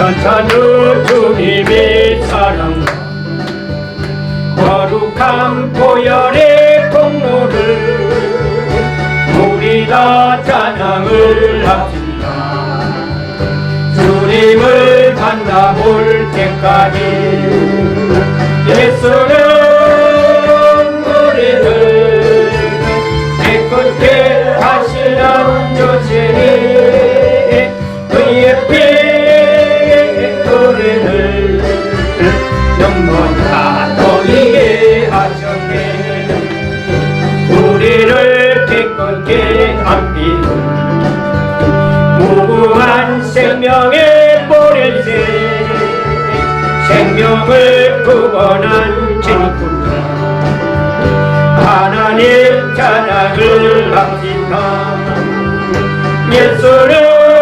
찬찬한 주님의 사랑. 거룩한 보혈의 공로를 우리 다 찬양을 합시다. 주님을 만나볼 때까지 예수 영원하 돌리게 하셨네. 우리를 깨끗게 함비는 무궁한 생명의 보혈새. 생명을 구원한 진구다 하나님 찬양을 합시다. 예수는 우리를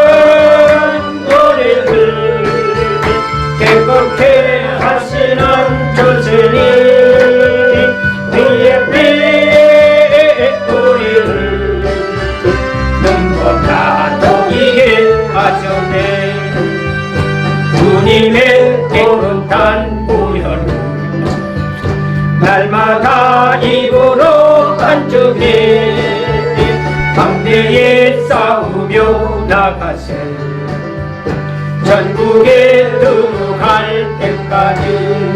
주시니 그의 피에 우리를 눈보다 더이게 하셨네. 주님의 깨끗한 보혈 날마다 입으로 간증해 강대에 싸우며 나가세. 전국에 들어갈 때까지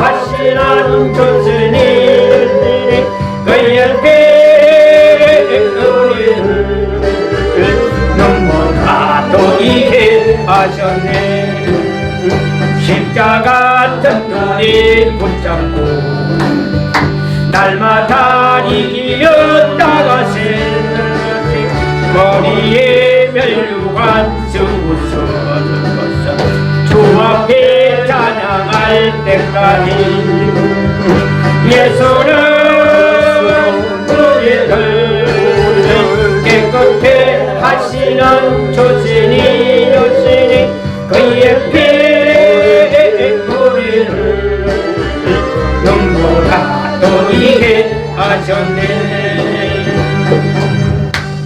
하시는 주시니? 그의 피에 우리를 눈보다 도이게 하셨네. 십자가 튼튼히 붙잡고 날마다 이기어 나가세 머리에 멸류관 것은 주 앞에 찬양할 때까지 예수는 우리를 깨끗게 하시는 주시니 주시니 그의 피에 우리를 눈보다 더 이게 하셨네.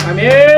아멘